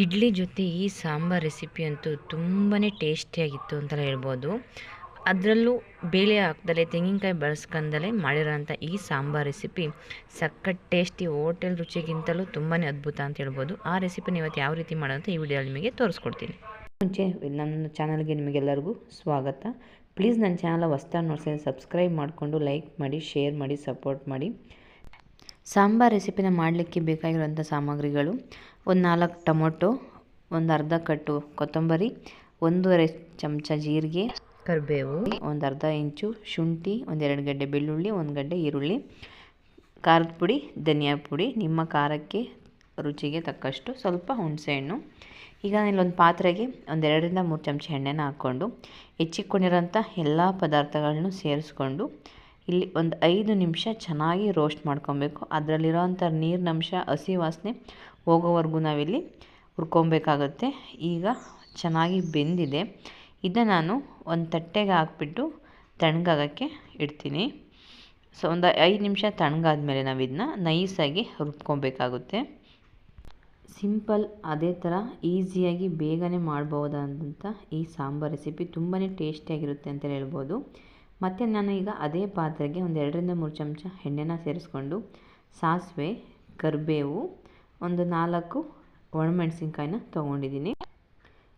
ಇಡ್ಲಿ ಜೊತೆ ಈ ಸಾಂಬಾರ್ ರೆಸಿಪಿ ಅಂತೂ ತುಂಬಾ ಟೇಸ್ಟಿಯಾಗಿತ್ತು ಅಂತ ಹೇಳ್ಬೋದು. ಅದರಲ್ಲೂ ಬೇಳೆ ಹಾಕ್ದಲೆ, ತೆಂಗಿನಕಾಯಿ ಬಳಸ್ಕೊಂಡಲೇ ಮಾಡಿರೋಂಥ ಈ ಸಾಂಬಾರ್ ರೆಸಿಪಿ ಸಖತ್ ಟೇಸ್ಟಿ, ಹೋಟೆಲ್ ರುಚಿಗಿಂತಲೂ ತುಂಬಾ ಅದ್ಭುತ ಅಂತ ಹೇಳ್ಬೋದು. ಆ ರೆಸಿಪಿನ ಇವತ್ತು ಯಾವ ರೀತಿ ಮಾಡೋದಂತ ಈ ವಿಡಿಯೋ ನಿಮಗೆ ತೋರಿಸ್ಕೊಡ್ತೀನಿ. ಮುಂಚೆ ನನ್ನ ಚಾನಲ್ಗೆ ನಿಮಗೆಲ್ಲರಿಗೂ ಸ್ವಾಗತ. ಪ್ಲೀಸ್ ನನ್ನ ಚಾನಲ್ ಹೊಸ್ದಾಗಿ ನೋಡ್ಸಿದ್ರೆ ಸಬ್ಸ್ಕ್ರೈಬ್ ಮಾಡಿಕೊಂಡು ಲೈಕ್ ಮಾಡಿ, ಶೇರ್ ಮಾಡಿ, ಸಪೋರ್ಟ್ ಮಾಡಿ. ಸಾಂಬಾರ್ ರೆಸಿಪಿನ ಮಾಡಲಿಕ್ಕೆ ಬೇಕಾಗಿರುವಂಥ ಸಾಮಗ್ರಿಗಳು ಒಂದು ನಾಲ್ಕು ಟೊಮೊಟೊ ಒಂದು ಅರ್ಧ ಕಟ್ಟು ಕೊತ್ತಂಬರಿ ಒಂದೂವರೆ ಚಮಚ ಜೀರಿಗೆ ಕರಿಬೇವು ಒಂದು ಅರ್ಧ ಇಂಚು ಶುಂಠಿ ಒಂದೆರಡು ಗಡ್ಡೆ ಬೆಳ್ಳುಳ್ಳಿ ಒಂದು ಗಡ್ಡೆ ಈರುಳ್ಳಿ ಖಾರದ ಪುಡಿ ಧನಿಯಾ ಪುಡಿ ನಿಮ್ಮ ಖಾರಕ್ಕೆ ರುಚಿಗೆ ತಕ್ಕಷ್ಟು ಸ್ವಲ್ಪ ಹುಣಸೆಹಣ್ಣು ಈಗ ಇಲ್ಲೊಂದು ಪಾತ್ರೆಗೆ ಒಂದೆರಡರಿಂದ ಮೂರು ಚಮಚ ಎಣ್ಣೆನ ಹಾಕ್ಕೊಂಡು ಹೆಚ್ಚಿಕೊಂಡಿರೋಂಥ ಎಲ್ಲ ಪದಾರ್ಥಗಳನ್ನು ಸೇರಿಸ್ಕೊಂಡು ಇಲ್ಲಿ ಒಂದು ಐದು ನಿಮಿಷ ಚೆನ್ನಾಗಿ ರೋಸ್ಟ್ ಮಾಡ್ಕೊಬೇಕು. ಅದರಲ್ಲಿರೋವಂಥ ನೀರಿನಂಶ, ಹಸಿ ವಾಸನೆ ಹೋಗೋವರೆಗೂ ನಾವಿಲ್ಲಿ ಹುರ್ಕೊಬೇಕಾಗುತ್ತೆ. ಈಗ ಚೆನ್ನಾಗಿ ಬೆಂದಿದೆ. ಇದನ್ನ ನಾನು ಒಂದು ತಟ್ಟೆಗೆ ಹಾಕ್ಬಿಟ್ಟು ತಣ್ಗಾಗೋಕ್ಕೆ ಇಡ್ತೀನಿ. ಸೊ, ಒಂದು ಐದು ನಿಮಿಷ ತಣ್ಣಗಾದ್ಮೇಲೆ ನಾವು ಇದನ್ನ ನೈಸಾಗಿ ರುಬ್ಕೊಬೇಕಾಗುತ್ತೆ. ಸಿಂಪಲ್ ಅದೇ ಥರ ಈಸಿಯಾಗಿ ಬೇಗನೆ ಮಾಡ್ಬೋದಾದಂಥ ಈ ಸಾಂಬಾರ್ ರೆಸಿಪಿ ತುಂಬಾ ಟೇಸ್ಟಿಯಾಗಿರುತ್ತೆ ಅಂತಲೇ ಹೇಳ್ಬೋದು. ಮತ್ತು ನಾನು ಈಗ ಅದೇ ಪಾತ್ರೆಗೆ ಒಂದು ಎರಡರಿಂದ ಮೂರು ಚಮಚ ಎಣ್ಣೆನ ಸೇರಿಸ್ಕೊಂಡು ಸಾಸಿವೆ, ಕರಿಬೇವು, ಒಂದು ನಾಲ್ಕು ಒಣಮೆಣಸಿನ್ಕಾಯಿನ ತೊಗೊಂಡಿದ್ದೀನಿ.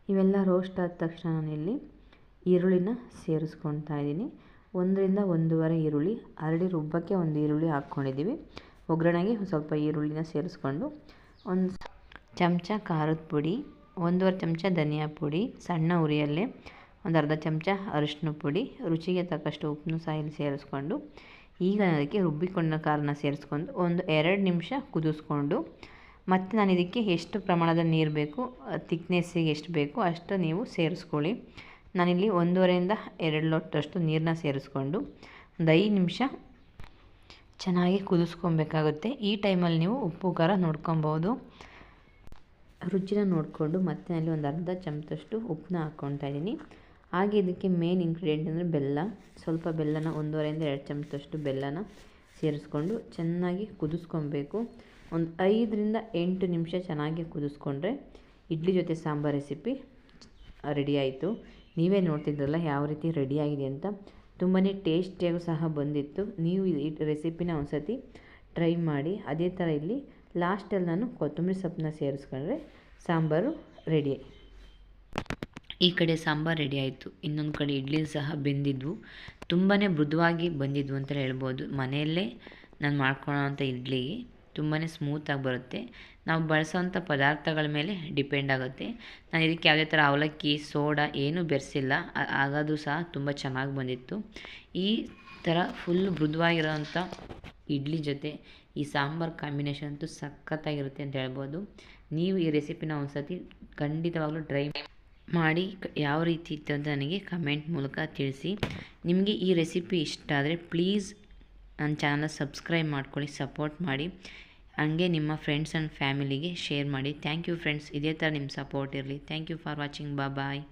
ಇವೆಲ್ಲ ರೋಸ್ಟ್ ಆದ ತಕ್ಷಣ ನಾನಿಲ್ಲಿ ಈರುಳ್ಳಿನ ಸೇರಿಸ್ಕೊಳ್ತಾ ಇದ್ದೀನಿ. ಒಂದರಿಂದ ಒಂದೂವರೆ ಈರುಳ್ಳಿ ಅರಳಿ ರುಬ್ಬಕ್ಕೆ ಒಂದು ಈರುಳ್ಳಿ ಹಾಕ್ಕೊಂಡಿದ್ದೀವಿ. ಒಗ್ಗರಣೆಗೆ ಸ್ವಲ್ಪ ಈರುಳ್ಳಿನ ಸೇರಿಸ್ಕೊಂಡು ಒಂದು ಚಮಚ ಖಾರದ ಪುಡಿ, ಒಂದೂವರೆ ಚಮಚ ಧನಿಯಾ ಪುಡಿ, ಸಣ್ಣ ಉರಿಯಲ್ಲೇ ಒಂದು ಅರ್ಧ ಚಮಚ ಅರಿಶಿನ ಪುಡಿ, ರುಚಿಗೆ ತಕ್ಕಷ್ಟು ಉಪ್ಪನ್ನು ಸಹ ಇಲ್ಲಿ ಸೇರಿಸ್ಕೊಂಡು, ಈಗ ಅದಕ್ಕೆ ರುಬ್ಬಿಕೊಂಡ ಖಾರನ ಸೇರಿಸ್ಕೊಂಡು ಒಂದು ಎರಡು ನಿಮಿಷ ಕುದಿಸ್ಕೊಂಡು, ಮತ್ತು ನಾನು ಇದಕ್ಕೆ ಎಷ್ಟು ಪ್ರಮಾಣದ ನೀರು ಬೇಕು ತಿಕ್ನೆಸ್ಸಿಗೆ ಎಷ್ಟು ಬೇಕು ಅಷ್ಟು ನೀವು ಸೇರಿಸ್ಕೊಳ್ಳಿ. ನಾನಿಲ್ಲಿ ಒಂದೂವರೆಯಿಂದ ಎರಡು ಲೋಟದಷ್ಟು ನೀರನ್ನ ಸೇರಿಸ್ಕೊಂಡು ಒಂದು ಐದು ನಿಮಿಷ ಚೆನ್ನಾಗಿ ಕುದಿಸ್ಕೊಬೇಕಾಗುತ್ತೆ. ಈ ಟೈಮಲ್ಲಿ ನೀವು ಉಪ್ಪು, ಖಾರ ನೋಡ್ಕೊಬೋದು. ರುಚಿನ ನೋಡಿಕೊಂಡು ಮತ್ತೆ ಅಲ್ಲಿ ಒಂದು ಅರ್ಧ ಚಮಚದಷ್ಟು ಉಪ್ಪನ್ನ ಹಾಕ್ಕೊತಾ ಇದ್ದೀನಿ. ಹಾಗೆ ಇದಕ್ಕೆ ಮೇನ್ ಇಂಗ್ರೀಡಿಯೆಂಟ್ ಅಂದರೆ ಬೆಲ್ಲ. ಸ್ವಲ್ಪ ಬೆಲ್ಲನ ಒಂದೂವರೆಯಿಂದ ಎರಡು ಚಮಚದಷ್ಟು ಬೆಲ್ಲನ ಸೇರಿಸ್ಕೊಂಡು ಚೆನ್ನಾಗಿ ಕುದಿಸ್ಕೊಬೇಕು. ಒಂದು ಐದರಿಂದ ಎಂಟು ನಿಮಿಷ ಚೆನ್ನಾಗಿ ಕುದಿಸ್ಕೊಂಡ್ರೆ ಇಡ್ಲಿ ಜೊತೆ ಸಾಂಬಾರ್ ರೆಸಿಪಿ ರೆಡಿ ಆಯಿತು. ನೀವೇ ನೋಡ್ತಿದ್ರಲ್ಲ ಯಾವ ರೀತಿ ರೆಡಿಯಾಗಿದೆ ಅಂತ. ತುಂಬಾ ಟೇಸ್ಟಿಯಾಗೂ ಸಹ ಬಂದಿತ್ತು. ನೀವು ಈ ರೆಸಿಪಿನ ಒಂದು ಸತಿ ಟ್ರೈ ಮಾಡಿ. ಅದೇ ಥರ ಇಲ್ಲಿ ಲಾಸ್ಟಲ್ಲಿ ನಾನು ಕೊತ್ತಂಬರಿ ಸೊಪ್ಪನ್ನ ಸೇರಿಸ್ಕೊಂಡ್ರೆ ಸಾಂಬಾರು ರೆಡಿ ಈ ಕಡೆ ಸಾಂಬಾರು ರೆಡಿ ಆಯಿತು. ಇನ್ನೊಂದು ಕಡೆ ಇಡ್ಲಿ ಸಹ ಬೆಂದಿದ್ವು. ತುಂಬಾ ಮೃದುವಾಗಿ ಬಂದಿದ್ವು ಅಂತ ಹೇಳ್ಬೋದು. ಮನೆಯಲ್ಲೇ ನಾನು ಮಾಡ್ಕೊಳ್ಳೋವಂಥ ಇಡ್ಲಿ ತುಂಬಾ ಸ್ಮೂತಾಗಿ ಬರುತ್ತೆ. ನಾವು ಬಳಸೋವಂಥ ಪದಾರ್ಥಗಳ ಮೇಲೆ ಡಿಪೆಂಡ್ ಆಗುತ್ತೆ. ನಾನು ಇದಕ್ಕೆ ಯಾವುದೇ ಥರ ಅವಲಕ್ಕಿ, ಸೋಡಾ ಏನೂ ಬೆರೆಸಿಲ್ಲ. ಆಗೋದು ಸಹ ತುಂಬ ಚೆನ್ನಾಗಿ ಬಂದಿತ್ತು. ಈ ಥರ ಫುಲ್ ಮೃದುವಾಗಿರೋವಂಥ ಇಡ್ಲಿ ಜೊತೆ ಈ ಸಾಂಬಾರು ಕಾಂಬಿನೇಷನ್ ಅಂತೂ ಸಖತ್ತಾಗಿರುತ್ತೆ ಅಂತ ಹೇಳ್ಬೋದು. ನೀವು ಈ ರೆಸಿಪಿನ ಒಂದು ಸತಿ ಖಂಡಿತವಾಗ್ಲೂ ಟ್ರೈ ಮಾಡಿ ಯಾವ ರೀತಿ ಇತ್ತು ಅಂತ ನನಗೆ ಕಮೆಂಟ್ ಮೂಲಕ ತಿಳಿಸಿ. ನಿಮಗೆ ಈ ರೆಸಿಪಿ ಇಷ್ಟ ಆದರೆ ಪ್ಲೀಸ್ ನನ್ನ ಚಾನಲ್ ಸಬ್ಸ್ಕ್ರೈಬ್ ಮಾಡ್ಕೊಳ್ಳಿ, ಸಪೋರ್ಟ್ ಮಾಡಿ. ಹಂಗೆ ನಿಮ್ಮ ಫ್ರೆಂಡ್ಸ್ ಆ್ಯಂಡ್ ಫ್ಯಾಮಿಲಿಗೆ ಶೇರ್ ಮಾಡಿ. ಥ್ಯಾಂಕ್ ಯು ಫ್ರೆಂಡ್ಸ್, ಇದೇ ಥರ ನಿಮ್ಮ ಸಪೋರ್ಟ್ ಇರಲಿ. Thank you for watching. Bye bye.